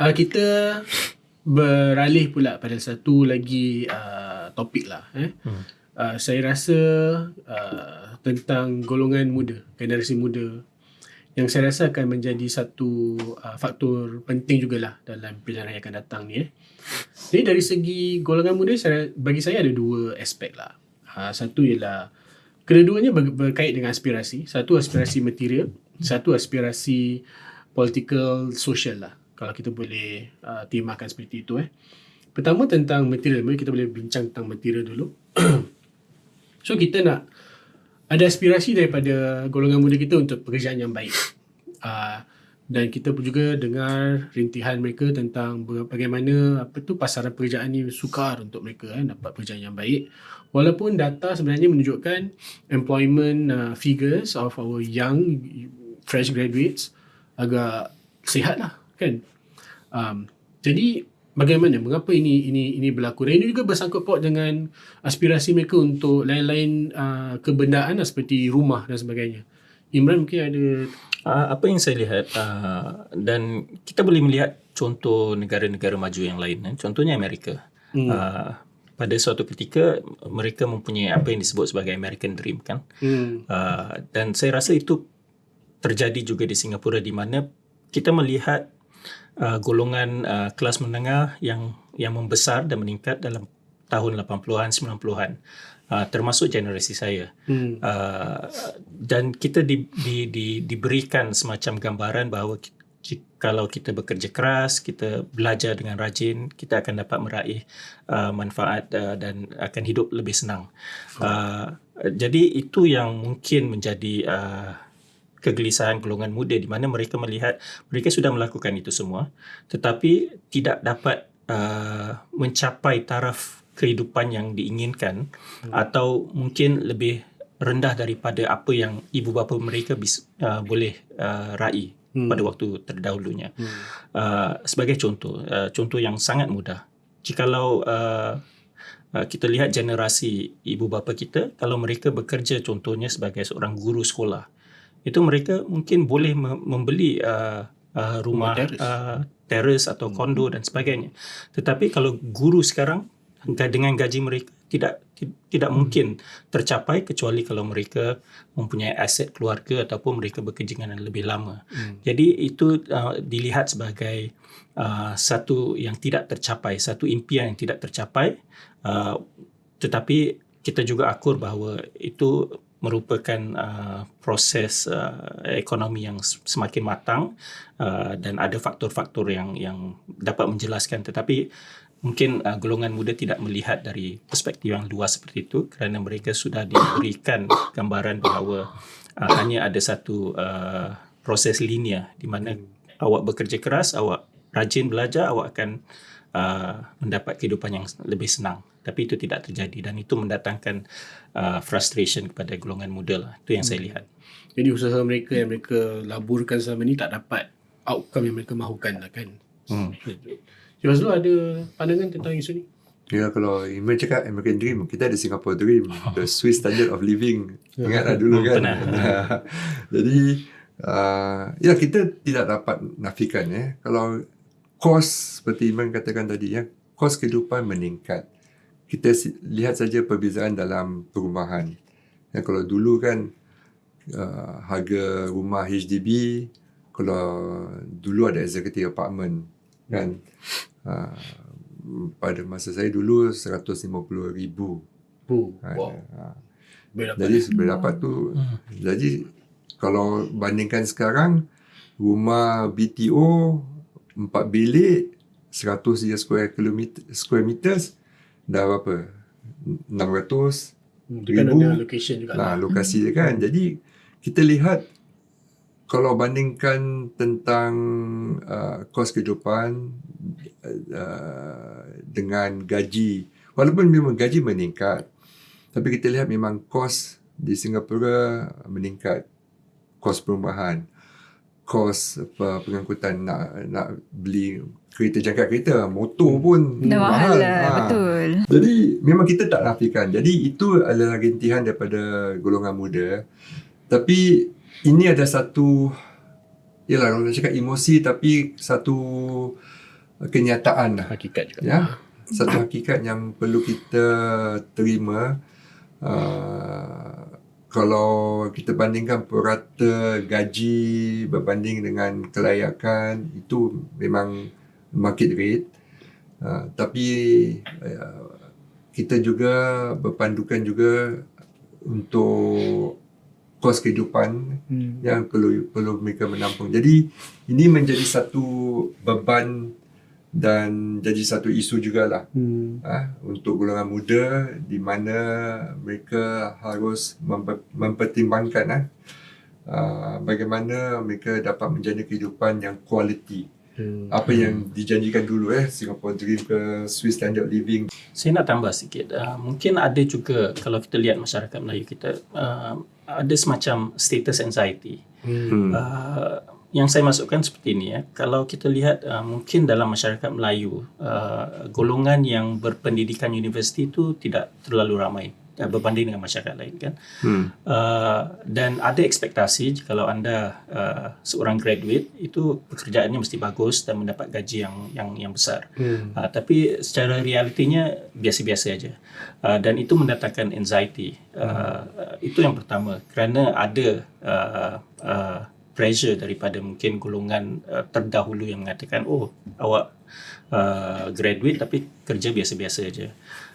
uh, kita beralih pula pada satu lagi uh, topik lah. Eh. Hmm. Uh, saya rasa uh, tentang golongan muda, generasi muda yang saya rasa akan menjadi satu uh, faktor penting jugalah dalam pilihan raya akan datang ni. Eh. Jadi dari segi golongan muda, saya, bagi saya ada dua aspek lah. Uh, satu ialah kedua-duanya ber, berkait dengan aspirasi. Satu aspirasi material, satu aspirasi political, social lah. Kalau kita boleh uh, timakan seperti itu. Eh. Pertama tentang material, mari kita boleh bincang tentang material dulu. so kita nak ada aspirasi daripada golongan muda kita untuk pekerjaan yang baik. Uh, dan kita pun juga dengar rintihan mereka tentang bagaimana apa tu pasaran pekerjaan ni sukar untuk mereka eh, dapat pekerjaan yang baik. Walaupun data sebenarnya menunjukkan employment uh, figures of our young fresh graduates agak sihat lah kan. Um, jadi bagaimana mengapa ini ini ini berlaku dan ini juga bersangkut paut dengan aspirasi mereka untuk lain-lain uh, kebendaan lah, seperti rumah dan sebagainya Imran mungkin ada uh, apa yang saya lihat uh, dan kita boleh melihat contoh negara-negara maju yang lain eh. contohnya Amerika hmm. uh, pada suatu ketika mereka mempunyai apa yang disebut sebagai American Dream kan hmm. uh, dan saya rasa itu terjadi juga di Singapura di mana kita melihat uh, golongan uh, kelas menengah yang yang membesar dan meningkat dalam tahun 80-an 90-an uh, termasuk generasi saya hmm. uh, dan kita di, di, di, diberikan semacam gambaran bahawa kalau kita bekerja keras, kita belajar dengan rajin, kita akan dapat meraih uh, manfaat uh, dan akan hidup lebih senang. Uh, jadi itu yang mungkin menjadi uh, kegelisahan golongan muda di mana mereka melihat mereka sudah melakukan itu semua tetapi tidak dapat uh, mencapai taraf kehidupan yang diinginkan hmm. atau mungkin lebih rendah daripada apa yang ibu bapa mereka bis, uh, boleh uh, raih hmm. pada waktu terdahulunya. Hmm. Uh, sebagai contoh, uh, contoh yang sangat mudah. Jikalau uh, uh, kita lihat generasi ibu bapa kita, kalau mereka bekerja contohnya sebagai seorang guru sekolah, itu mereka mungkin boleh membeli uh, uh, rumah uh, teres atau hmm. kondo dan sebagainya. Tetapi kalau guru sekarang dengan gaji mereka tidak tidak hmm. mungkin tercapai kecuali kalau mereka mempunyai aset keluarga ataupun mereka bekerja dengan lebih lama. Hmm. Jadi itu uh, dilihat sebagai uh, satu yang tidak tercapai, satu impian yang tidak tercapai. Uh, tetapi kita juga akur bahawa itu merupakan uh, proses uh, ekonomi yang semakin matang uh, dan ada faktor-faktor yang yang dapat menjelaskan. Tetapi mungkin uh, golongan muda tidak melihat dari perspektif yang luas seperti itu kerana mereka sudah diberikan gambaran bahawa uh, hanya ada satu uh, proses linear di mana awak bekerja keras awak rajin belajar awak akan uh, mendapat kehidupan yang lebih senang tapi itu tidak terjadi dan itu mendatangkan uh, frustration kepada golongan muda lah. Itu yang hmm. saya lihat. Jadi usaha mereka yang mereka laburkan selama ini tak dapat outcome yang mereka mahukan lah kan? Hmm. Cik Fazlul ada pandangan tentang isu ni? Ya kalau Imran cakap American Dream kita ada Singapore Dream the Swiss standard of living. Ingatlah dulu kan? jadi uh, ya kita tidak dapat nafikan ya. Kalau kos seperti Imran katakan tadi ya kos kehidupan meningkat kita lihat saja perbezaan dalam perumahan. Ya, kalau dulu kan uh, harga rumah HDB, kalau dulu ada executive apartment kan uh, pada masa saya dulu 150 ribu. Uh, wow. Uh, jadi berapa tu? Hmm. Jadi kalau bandingkan sekarang rumah BTO 4 bilik 100 je square kilometer square meters dah berapa? 600 hmm, ribu? location juga. Lah, lokasi dia kan. Jadi kita lihat kalau bandingkan tentang uh, kos kehidupan uh, dengan gaji. Walaupun memang gaji meningkat tapi kita lihat memang kos di Singapura meningkat kos perumahan kos apa pengangkutan nak nak beli kereta jangkat kereta motor pun Dah mahal, mahal lah, ha. betul jadi memang kita tak nafikan jadi itu adalah rintihan daripada golongan muda tapi ini ada satu ialah kalau nak cakap emosi tapi satu kenyataan lah. Hakikat juga. Ya, satu hakikat yang perlu kita terima. Uh, kalau kita bandingkan purata gaji berbanding dengan kelayakan itu memang market rate. Uh, tapi uh, kita juga berpandukan juga untuk kos kehidupan Hmm. yang perlu perlu mereka menampung. Jadi ini menjadi satu beban dan jadi satu isu jugalah Hmm. ah untuk golongan muda di mana mereka harus memper, mempertimbangkan ah uh, bagaimana mereka dapat menjana kehidupan yang kualiti. Hmm. Apa yang dijanjikan dulu eh Singapore Dream ke Swiss Standard Living. Saya nak tambah sikit. Uh, mungkin ada juga kalau kita lihat masyarakat Melayu kita uh, ada semacam status anxiety. Hmm. Uh, yang saya masukkan seperti ini ya. Kalau kita lihat uh, mungkin dalam masyarakat Melayu uh, golongan yang berpendidikan universiti itu tidak terlalu ramai uh, berbanding dengan masyarakat lain kan. Hmm. Uh, dan ada ekspektasi kalau anda uh, seorang graduate itu pekerjaannya mesti bagus dan mendapat gaji yang yang yang besar. Hmm. Uh, tapi secara realitinya biasa-biasa aja. Uh, dan itu mendatangkan anxiety. Uh, uh, itu yang pertama kerana ada uh, uh, pressure daripada mungkin golongan uh, terdahulu yang mengatakan oh awak uh, graduate tapi kerja biasa-biasa aja.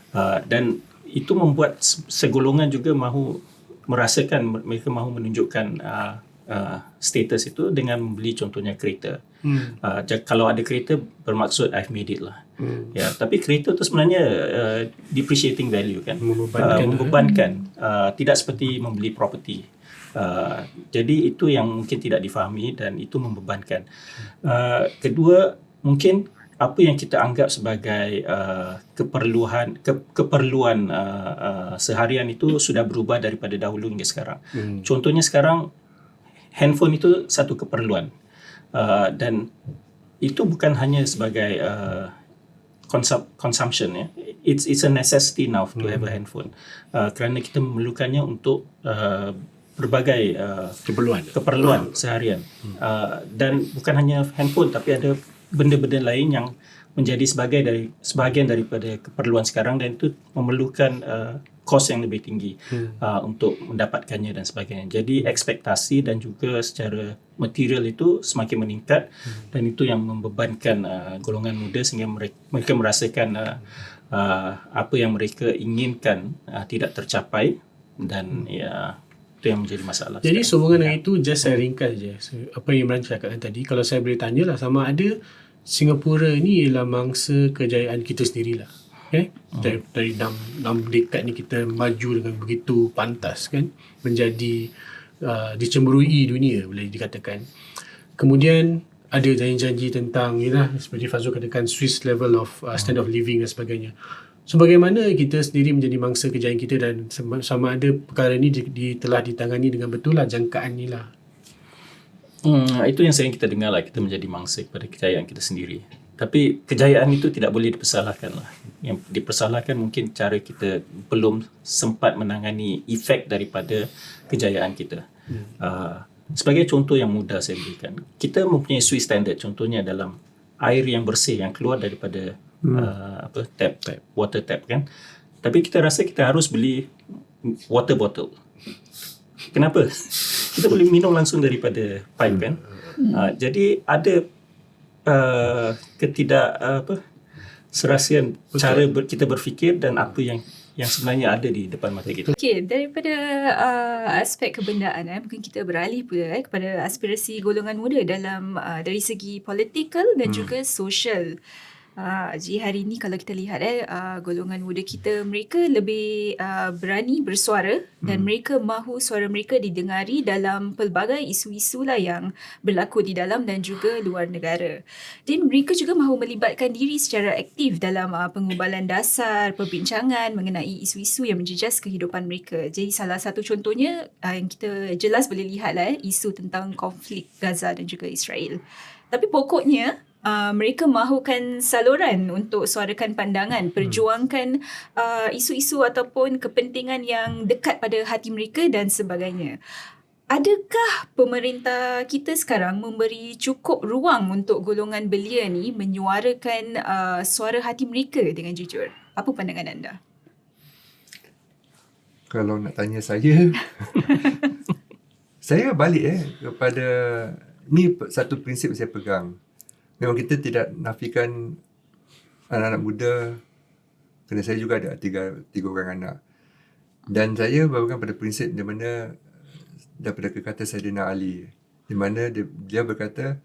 Uh, dan itu membuat se- segolongan juga mahu merasakan mereka mahu menunjukkan uh, uh, status itu dengan membeli contohnya kereta. Hmm. Uh, kalau ada kereta bermaksud I've made it lah. Hmm. Ya, tapi kereta tu sebenarnya uh, depreciating value kan. Membebankan. Uh, membebankan. Uh, tidak seperti membeli property. Uh, jadi itu yang mungkin tidak difahami dan itu membebankan. Uh, kedua, mungkin apa yang kita anggap sebagai uh, keperluan ke, keperluan uh, uh, seharian itu sudah berubah daripada dahulu hingga sekarang. Hmm. Contohnya sekarang handphone itu satu keperluan uh, dan itu bukan hanya sebagai uh, consum- consumption ya. It's it's a necessity now to have a handphone. Uh, kerana kita memerlukannya untuk uh, berbagai uh, Keperluan. keperluan seharian. Uh, dan bukan hanya handphone tapi ada benda-benda lain yang menjadi sebagai dari sebahagian daripada keperluan sekarang dan itu memerlukan uh, kos yang lebih tinggi uh, untuk mendapatkannya dan sebagainya. Jadi ekspektasi dan juga secara material itu semakin meningkat dan itu yang membebankan uh, golongan muda sehingga mereka, mereka merasakan uh, uh, apa yang mereka inginkan uh, tidak tercapai dan ya itu yang menjadi masalah. Jadi sekarang. sehubungan dengan itu just saya ringkas je so, apa yang Imran cakapkan tadi kalau saya boleh tanya lah sama ada Singapura ni ialah mangsa kejayaan kita sendirilah okay? dari, dari enam, enam dekad ni kita maju dengan begitu pantas kan menjadi uh, dicemburui dunia boleh dikatakan kemudian ada janji-janji tentang yalah, seperti Fazul katakan Swiss level of uh, standard of living dan sebagainya So bagaimana kita sendiri menjadi mangsa kejayaan kita dan sama, sama ada perkara ini di, di, telah ditangani dengan betul lah jangkaan ni lah. Hmm, itu yang sering kita dengar lah kita menjadi mangsa kepada kejayaan kita sendiri. Tapi kejayaan itu tidak boleh dipersalahkan lah. Yang dipersalahkan mungkin cara kita belum sempat menangani efek daripada kejayaan kita. Hmm. Uh, sebagai contoh yang mudah saya berikan, kita mempunyai Swiss standard contohnya dalam air yang bersih yang keluar daripada hmm. uh, apa tap, tap, water tap kan. Tapi kita rasa kita harus beli water bottle. Kenapa? Kita boleh minum langsung daripada pipe kan. Uh, jadi ada uh, ketidak uh, apa serasian Betul. cara ber, kita berfikir dan apa yang yang sebenarnya ada di depan mata kita. Okey, daripada uh, aspek kebendaan eh, mungkin kita beralih pula eh, kepada aspirasi golongan muda dalam uh, dari segi politikal dan hmm. juga sosial. Uh, jadi hari ini kalau kita lihat eh uh, golongan muda kita mereka lebih uh, berani bersuara hmm. dan mereka mahu suara mereka didengari dalam pelbagai isu-isu lah yang berlaku di dalam dan juga luar negara. Dan mereka juga mahu melibatkan diri secara aktif dalam uh, pengubalan dasar, perbincangan mengenai isu-isu yang menjejas kehidupan mereka. Jadi salah satu contohnya uh, yang kita jelas boleh lihat lah eh, isu tentang konflik Gaza dan juga Israel. Tapi pokoknya uh, mereka mahukan saluran untuk suarakan pandangan, perjuangkan uh, isu-isu ataupun kepentingan yang dekat pada hati mereka dan sebagainya. adakah pemerintah kita sekarang memberi cukup ruang untuk golongan belia ni menyuarakan uh, suara hati mereka dengan jujur? Apa pandangan anda? Kalau nak tanya saya, saya balik eh kepada ni satu prinsip saya pegang. Memang kita tidak nafikan anak-anak muda kerana saya juga ada tiga tiga orang anak. Dan saya berpegang pada prinsip di mana daripada kekata Sayyidina Ali di mana dia, dia berkata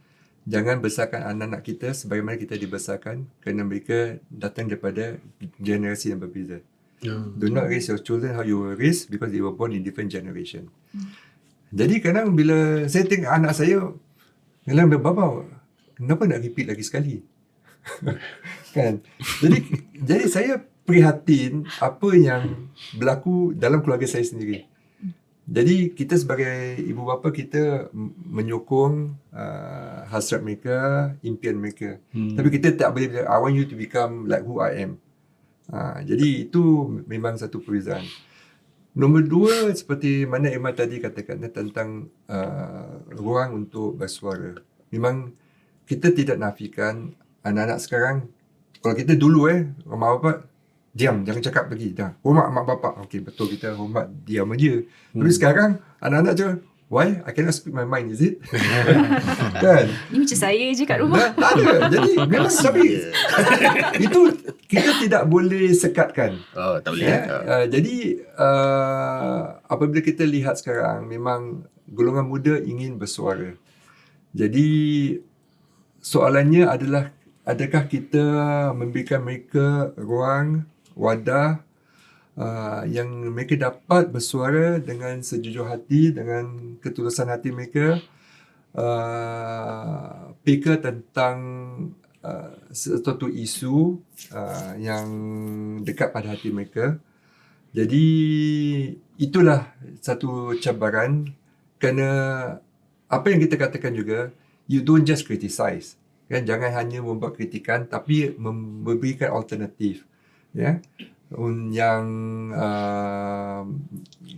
jangan besarkan anak-anak kita sebagaimana kita dibesarkan kerana mereka datang daripada generasi yang berbeza. Hmm. Do not raise your children how you were raised because they were born in different generation. Jadi kadang bila saya tengok anak saya, kadang dia bapa, kenapa nak repeat lagi sekali? kan? Jadi jadi saya prihatin apa yang berlaku dalam keluarga saya sendiri. Jadi kita sebagai ibu bapa kita menyokong uh, hasrat mereka, impian mereka. Hmm. Tapi kita tak boleh bilang, I want you to become like who I am. Ha, jadi itu memang satu perbezaan. Nombor dua, seperti mana Emma tadi katakan tentang uh, ruang untuk bersuara. Memang kita tidak nafikan anak-anak sekarang, kalau kita dulu eh, mak bapak, diam, jangan cakap lagi. Dah, hormat mak bapak. Okey, betul kita hormat, diam aja. Hmm. Tapi sekarang, anak-anak je, why? I cannot speak my mind, is it? kan? Ni macam saya je kat rumah. Tak, tak ada. Jadi memang tapi itu kita tidak boleh sekatkan. Oh, tak boleh. Ya. Uh, jadi uh, apabila kita lihat sekarang memang golongan muda ingin bersuara. Jadi soalannya adalah adakah kita memberikan mereka ruang wadah uh, yang mereka dapat bersuara dengan sejujur hati dengan ketulusan hati mereka uh, fikir tentang uh, sesuatu isu uh, yang dekat pada hati mereka. Jadi itulah satu cabaran kerana apa yang kita katakan juga you don't just criticize kan jangan hanya membuat kritikan tapi mem- memberikan alternatif ya yang uh,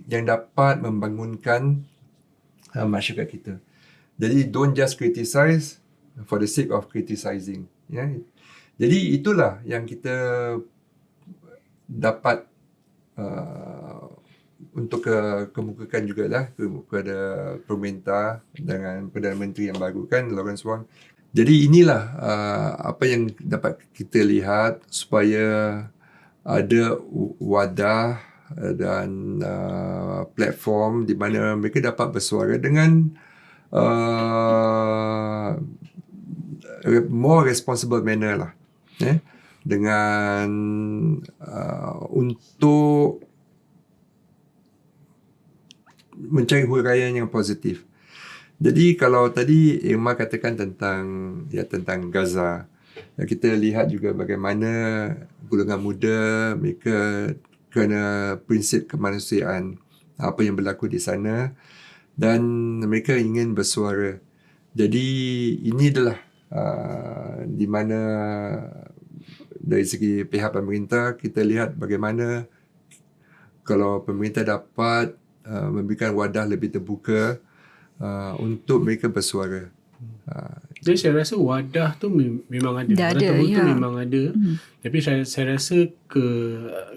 yang dapat membangunkan uh, masyarakat kita. Jadi don't just criticize for the sake of criticizing. Ya. Jadi itulah yang kita dapat uh, untuk ke, kemukakan jugalah kepada pemerintah dengan Perdana Menteri yang baru kan Lawrence Wong. Jadi inilah uh, apa yang dapat kita lihat supaya ada wadah dan uh, platform di mana mereka dapat bersuara dengan uh, more responsible manner lah eh dengan uh, untuk mencari huraian yang positif. Jadi kalau tadi Irma katakan tentang ya tentang Gaza, ya, kita lihat juga bagaimana golongan muda mereka kerana prinsip kemanusiaan apa yang berlaku di sana dan mereka ingin bersuara. Jadi ini adalah uh, di mana dari segi pihak pemerintah kita lihat bagaimana kalau pemerintah dapat uh, memberikan wadah lebih terbuka uh, untuk mereka bersuara. Uh, Jadi saya rasa wadah tu mem- memang ada. Dah ada, ya. memang ada. Hmm. Tapi saya, saya rasa ke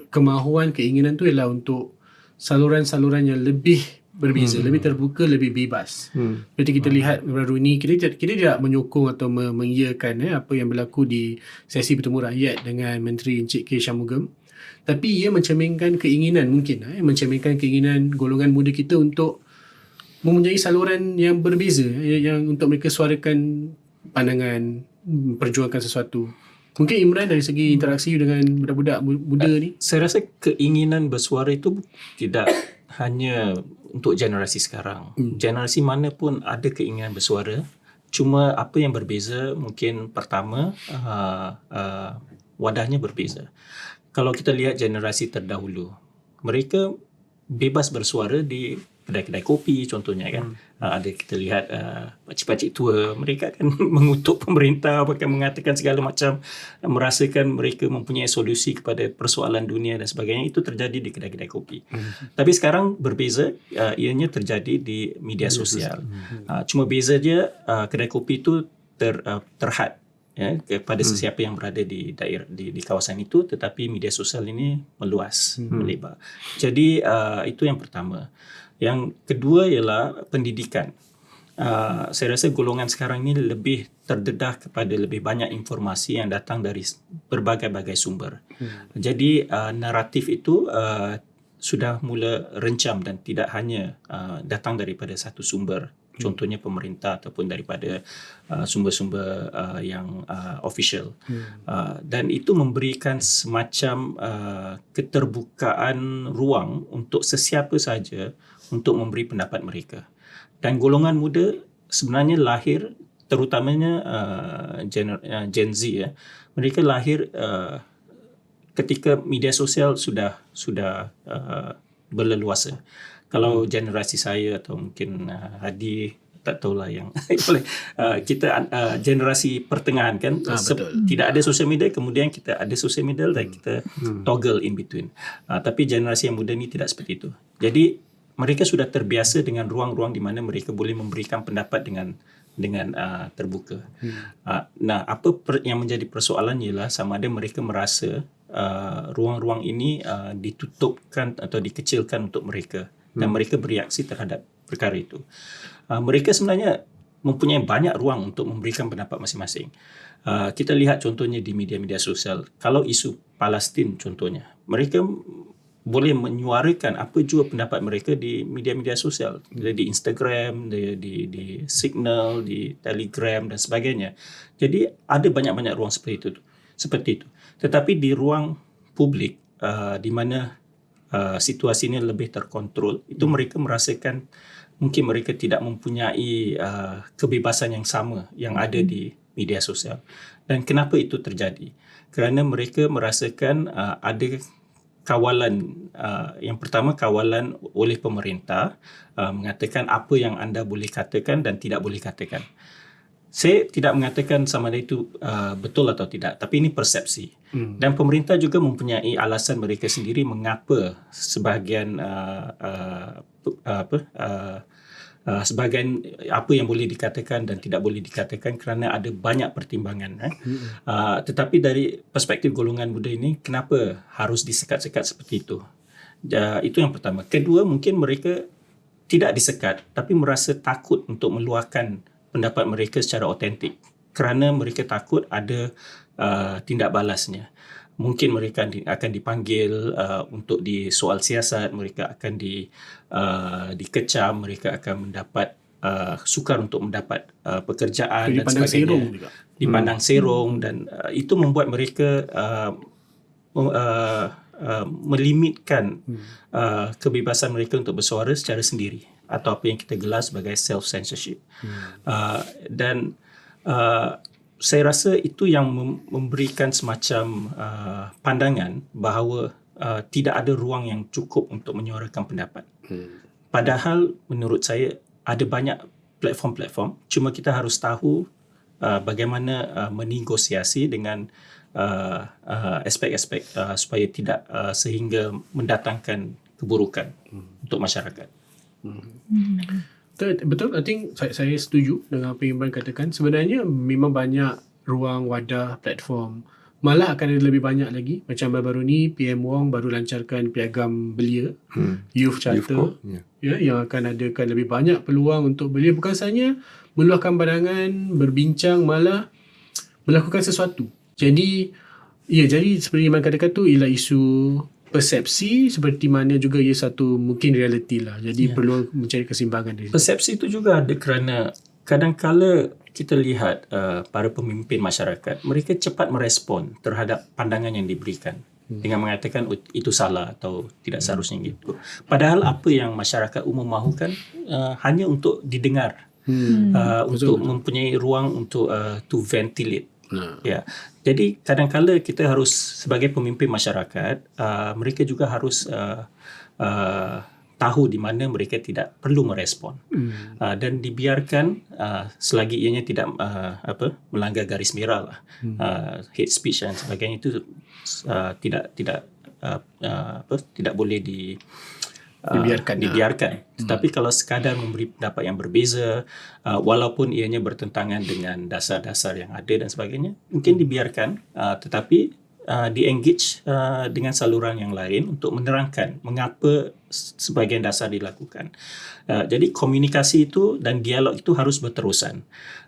kemahuan, keinginan tu ialah untuk saluran-saluran yang lebih berbeza, lebih terbuka, lebih bebas. hmm. Seperti kita lihat baru ni kita tidak, kita tidak menyokong atau me- mengiyakan eh, apa yang berlaku di sesi bertemu rakyat dengan Menteri Encik K Shanmugam. Tapi ia mencerminkan keinginan mungkin eh, mencerminkan keinginan golongan muda kita untuk mempunyai saluran yang berbeza eh, yang untuk mereka suarakan pandangan perjuangkan sesuatu. Mungkin Imran dari segi interaksi dengan budak-budak mu- muda ni Saya rasa keinginan bersuara itu tidak hanya untuk generasi sekarang. Hmm. Generasi mana pun ada keinginan bersuara. Cuma apa yang berbeza mungkin pertama uh, uh, wadahnya berbeza. Kalau kita lihat generasi terdahulu, mereka bebas bersuara di kedai-kedai kopi contohnya kan. Uh, ada kita lihat uh, pakcik-pakcik tua mereka akan mengutuk pemerintah bahkan mengatakan segala macam uh, merasakan mereka mempunyai solusi kepada persoalan dunia dan sebagainya itu terjadi di kedai-kedai kopi. Tapi sekarang berbeza uh, ianya terjadi di media sosial. Uh, cuma beza dia uh, kedai kopi itu ter, uh, terhad ya kepada hmm. sesiapa yang berada di daerah di, di kawasan itu tetapi media sosial ini meluas hmm. melebar. Jadi uh, itu yang pertama. Yang kedua ialah pendidikan. Uh, saya rasa golongan sekarang ini lebih terdedah kepada lebih banyak informasi yang datang dari berbagai-bagai sumber. Hmm. Jadi uh, naratif itu uh, sudah mula rencam dan tidak hanya uh, datang daripada satu sumber contohnya pemerintah ataupun daripada uh, sumber-sumber uh, yang uh, official. Hmm. uh, dan itu memberikan semacam uh, keterbukaan ruang untuk sesiapa saja untuk memberi pendapat mereka. Dan golongan muda sebenarnya lahir terutamanya uh, Gen, uh, Gen Z ya mereka lahir uh, ketika media sosial sudah sudah uh, berleluasa kalau generasi saya atau mungkin uh, Hadi tak tahulah yang uh, kita uh, generasi pertengahan kan ah, Se- tidak ada social media kemudian kita ada social media dan kita hmm. toggle in between uh, tapi generasi yang muda ni tidak seperti itu jadi mereka sudah terbiasa dengan ruang-ruang di mana mereka boleh memberikan pendapat dengan dengan uh, terbuka. Hmm. Uh, nah, apa per, yang menjadi persoalan ialah sama ada mereka merasa uh, ruang-ruang ini uh, ditutupkan atau dikecilkan untuk mereka dan hmm. mereka bereaksi terhadap perkara itu. Uh, mereka sebenarnya mempunyai banyak ruang untuk memberikan pendapat masing-masing. Uh, kita lihat contohnya di media-media sosial. Kalau isu Palestin contohnya, mereka boleh menyuarakan apa jua pendapat mereka di media-media sosial, di Instagram, di, di di Signal, di Telegram dan sebagainya. Jadi ada banyak-banyak ruang seperti itu. Seperti itu. Tetapi di ruang publik uh, di mana uh, situasi ini lebih terkontrol itu hmm. mereka merasakan mungkin mereka tidak mempunyai uh, kebebasan yang sama yang ada hmm. di media sosial dan kenapa itu terjadi kerana mereka merasakan uh, ada kawalan uh, yang pertama kawalan oleh pemerintah uh, mengatakan apa yang anda boleh katakan dan tidak boleh katakan saya tidak mengatakan sama ada itu uh, betul atau tidak tapi ini persepsi hmm. dan pemerintah juga mempunyai alasan mereka sendiri mengapa sebahagian uh, uh, apa uh, uh, sebahagian apa yang boleh dikatakan dan tidak boleh dikatakan kerana ada banyak pertimbangan eh. hmm. uh, tetapi dari perspektif golongan muda ini kenapa harus disekat-sekat seperti itu uh, itu yang pertama kedua mungkin mereka tidak disekat tapi merasa takut untuk meluahkan pendapat mereka secara otentik kerana mereka takut ada uh, tindak balasnya mungkin mereka akan dipanggil uh, untuk di soal siasat mereka akan di uh, dikecam mereka akan mendapat uh, sukar untuk mendapat uh, pekerjaan Jadi dan sebagainya serong juga. dipandang hmm. serong dan uh, itu membuat mereka uh, uh, uh, melimitkan hmm. uh, kebebasan mereka untuk bersuara secara sendiri atau apa yang kita gelar sebagai self censorship. Hmm. Uh, dan uh, saya rasa itu yang memberikan semacam uh, pandangan bahawa uh, tidak ada ruang yang cukup untuk menyuarakan pendapat. Hmm. Padahal menurut saya ada banyak platform-platform cuma kita harus tahu uh, bagaimana uh, menegosiasi dengan uh, uh, aspek-aspek uh, supaya tidak uh, sehingga mendatangkan keburukan hmm. untuk masyarakat. Hmm. Betul, I think saya, saya setuju dengan apa yang Iman katakan. Sebenarnya memang banyak ruang, wadah, platform. Malah akan ada lebih banyak lagi. Macam baru-baru ni, PM Wong baru lancarkan piagam belia, hmm. Youth Charter. Youth yeah. ya, yang akan adakan lebih banyak peluang untuk belia. Bukan sahaja meluahkan pandangan, berbincang, malah melakukan sesuatu. Jadi, ya jadi seperti Iman katakan tu, ialah isu persepsi seperti mana juga ia satu mungkin realiti lah. Jadi yeah. perlu mencari kesimbangan. Dari persepsi itu juga ada kerana kadang-kala kita lihat uh, para pemimpin masyarakat mereka cepat merespon terhadap pandangan yang diberikan hmm. dengan mengatakan oh, itu salah atau tidak hmm. seharusnya gitu. Padahal apa yang masyarakat umum mahukan uh, hanya untuk didengar. Hmm. Uh, untuk mempunyai ruang untuk uh, to ventilate Nah. Ya. Jadi kadang-kala kita harus sebagai pemimpin masyarakat, uh, mereka juga harus uh, uh, tahu di mana mereka tidak perlu merespon Hmm. uh, dan dibiarkan uh, selagi ianya tidak uh, apa melanggar garis merah lah Hmm. uh, hate speech dan sebagainya itu uh, tidak tidak uh, uh, apa tidak boleh di uh, Dibiarkan, dibiarkan. Tetapi kalau sekadar memberi pendapat yang berbeza uh, walaupun ianya bertentangan dengan dasar-dasar yang ada dan sebagainya mungkin dibiarkan uh, tetapi uh, di-engage uh, dengan saluran yang lain untuk menerangkan mengapa sebagian dasar dilakukan. Uh, jadi komunikasi itu dan dialog itu harus berterusan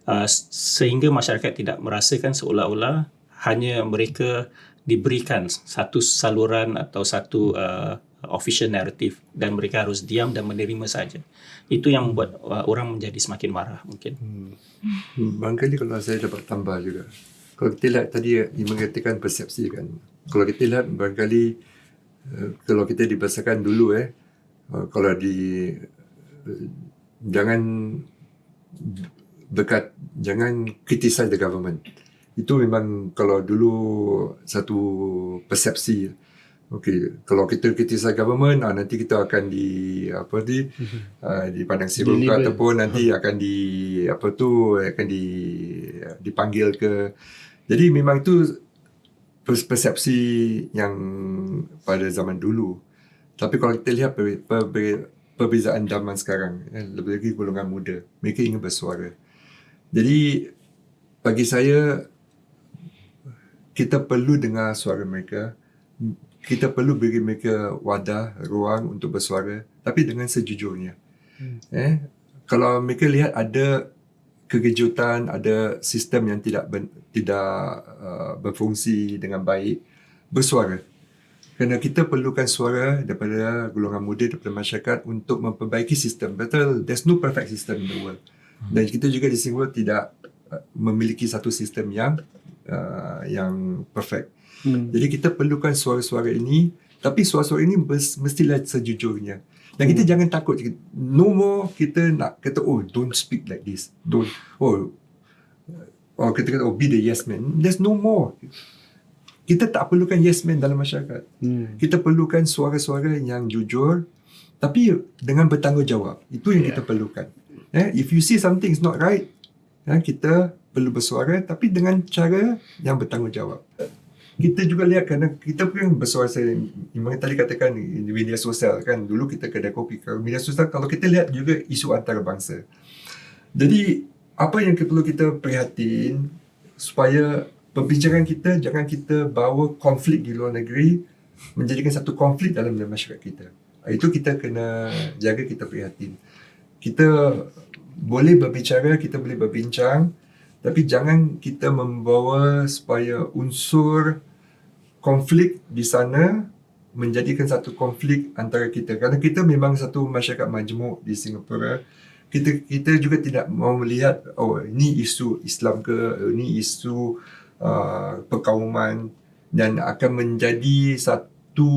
uh, sehingga masyarakat tidak merasakan seolah-olah hanya mereka diberikan satu saluran atau satu uh, official narrative dan mereka harus diam dan menerima saja. Itu yang membuat uh, orang menjadi semakin marah mungkin. Hmm, Barangkali kalau saya dapat tambah juga. Kalau kita lihat tadi yang mengatakan persepsi kan. Kalau kita lihat barangkali uh, kalau kita dibesarkan dulu eh uh, kalau di uh, jangan dekat jangan criticize the government. Itu memang kalau dulu satu persepsi. Okey, kalau kita criticize government, ah, nanti kita akan di apa ni uh, dipandang sirul ke Di-label. ataupun nanti akan di apa tu akan di dipanggil ke. Jadi memang itu pers- persepsi yang pada zaman dulu. Tapi kalau kita lihat per, per, per, perbezaan zaman sekarang, eh, lebih lagi golongan muda, mereka ingin bersuara. Jadi bagi saya kita perlu dengar suara mereka. Kita perlu beri mereka wadah, ruang untuk bersuara tapi dengan sejujurnya. Eh, kalau mereka lihat ada kekejutan, ada sistem yang tidak ben, tidak uh, berfungsi dengan baik, bersuara. Kerana kita perlukan suara daripada golongan muda, daripada masyarakat untuk memperbaiki sistem. Betul, there's no perfect system in the world. Dan kita juga di Singapura tidak uh, memiliki satu sistem yang uh, yang perfect. Hmm. Jadi kita perlukan suara-suara ini tapi suara-suara ini mestilah sejujurnya. Dan kita Hmm. jangan takut. No more kita nak kata oh don't speak like this. Don't oh oh kita kata oh be the yes man. There's no more. Kita tak perlukan yes man dalam masyarakat. Hmm. Kita perlukan suara-suara yang jujur tapi dengan bertanggungjawab. Itu yang Yeah. kita perlukan. Eh, if you see something is not right, eh, kita perlu bersuara tapi dengan cara yang bertanggungjawab. Kita juga lihat kerana kita pun bersuara memang tadi katakan di media sosial kan dulu kita kedai kopi kalau media sosial kalau kita lihat juga isu antarabangsa. Jadi apa yang perlu kita prihatin supaya perbincangan kita jangan kita bawa konflik di luar negeri menjadikan satu konflik dalam masyarakat kita. Itu kita kena jaga kita prihatin. Kita boleh berbicara, kita boleh berbincang tapi jangan kita membawa supaya unsur konflik di sana menjadikan satu konflik antara kita kerana kita memang satu masyarakat majmuk di Singapura kita kita juga tidak mau melihat oh ini isu Islam ke ini isu uh, perkauman dan akan menjadi satu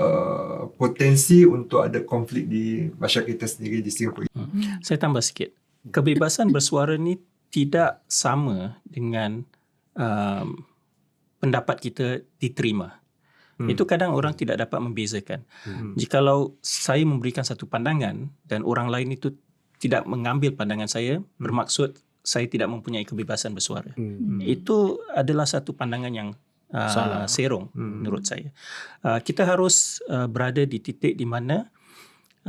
uh, potensi untuk ada konflik di masyarakat kita sendiri di Singapura. Saya tambah sikit. Kebebasan bersuara ni tidak sama dengan um, pendapat kita diterima. Hmm. Itu kadang orang tidak dapat membezakan. Hmm. Jikalau saya memberikan satu pandangan dan orang lain itu tidak mengambil pandangan saya, hmm. bermaksud saya tidak mempunyai kebebasan bersuara. Hmm. Itu adalah satu pandangan yang uh, Salah. serong Hmm. menurut saya. Uh, kita harus uh, berada di titik di mana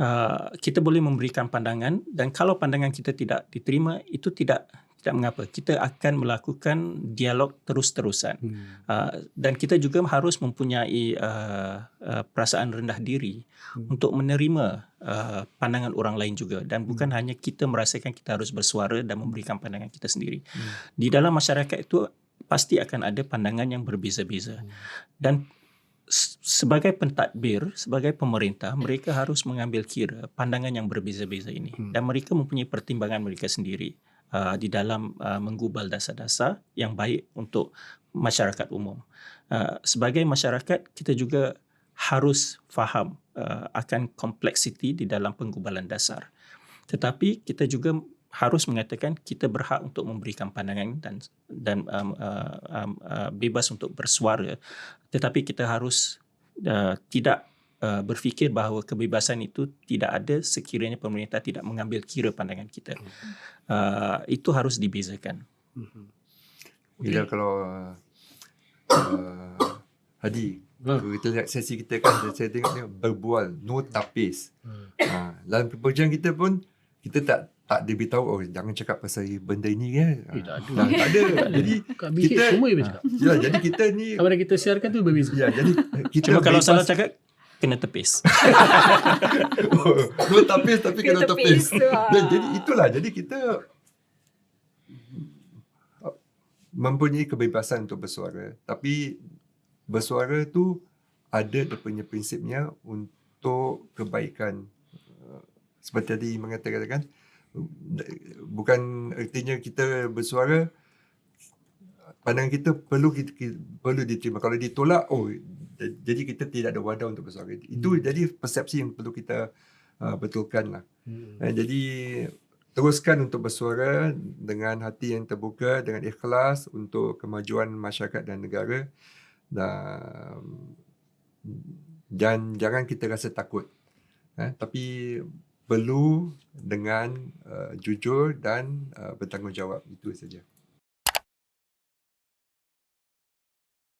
uh, kita boleh memberikan pandangan dan kalau pandangan kita tidak diterima itu tidak tidak mengapa. Kita akan melakukan dialog terus-terusan. Hmm. Uh, dan kita juga harus mempunyai uh, uh, perasaan rendah diri Hmm. untuk menerima uh, pandangan orang lain juga dan bukan hanya kita merasakan kita harus bersuara dan memberikan pandangan kita sendiri. Hmm. Di dalam masyarakat itu pasti akan ada pandangan yang berbeza-beza. Hmm. Dan sebagai pentadbir, sebagai pemerintah, mereka harus mengambil kira pandangan yang berbeza-beza ini Hmm. dan mereka mempunyai pertimbangan mereka sendiri uh, di dalam uh, menggubal dasar-dasar yang baik untuk masyarakat umum. Uh, sebagai masyarakat, kita juga harus faham uh, akan kompleksiti di dalam penggubalan dasar. Tetapi kita juga harus mengatakan kita berhak untuk memberikan pandangan dan dan um, uh, um, uh, bebas untuk bersuara tetapi kita harus uh, tidak uh, berfikir bahawa kebebasan itu tidak ada sekiranya pemerintah tidak mengambil kira pandangan kita. Uh, itu harus dibezakan. Bila kalau uh, Hadi Ha. kita lihat sesi kita kan saya tengok ni berbual no tapis. Hmm. Ha, dalam pekerjaan kita pun kita tak tak diberitahu oh jangan cakap pasal benda ini kan. Eh, tak ada. Tak, tak ada. Jadi Kat kita semua dia cakap. ya jadi kita ni Apa yang kita siarkan tu berbeza. ya jadi kita Cuma kalau salah cakap kena tepis. no tapis tapi Kena kena tepis. tepis. Dan jadi itulah jadi kita mempunyai kebebasan untuk bersuara tapi bersuara tu ada dia punya prinsipnya untuk kebaikan seperti tadi mengatakan kan bukan artinya kita bersuara pandangan kita perlu kita, kita perlu diterima. Kalau ditolak oh jadi kita tidak ada wadah untuk bersuara itu jadi persepsi yang perlu kita uh, betulkan lah. Hmm. Eh, jadi teruskan untuk bersuara dengan hati yang terbuka dengan ikhlas untuk kemajuan masyarakat dan negara. Dan dan jangan kita rasa takut. Eh, tapi perlu dengan uh, jujur dan uh, bertanggungjawab. Itu saja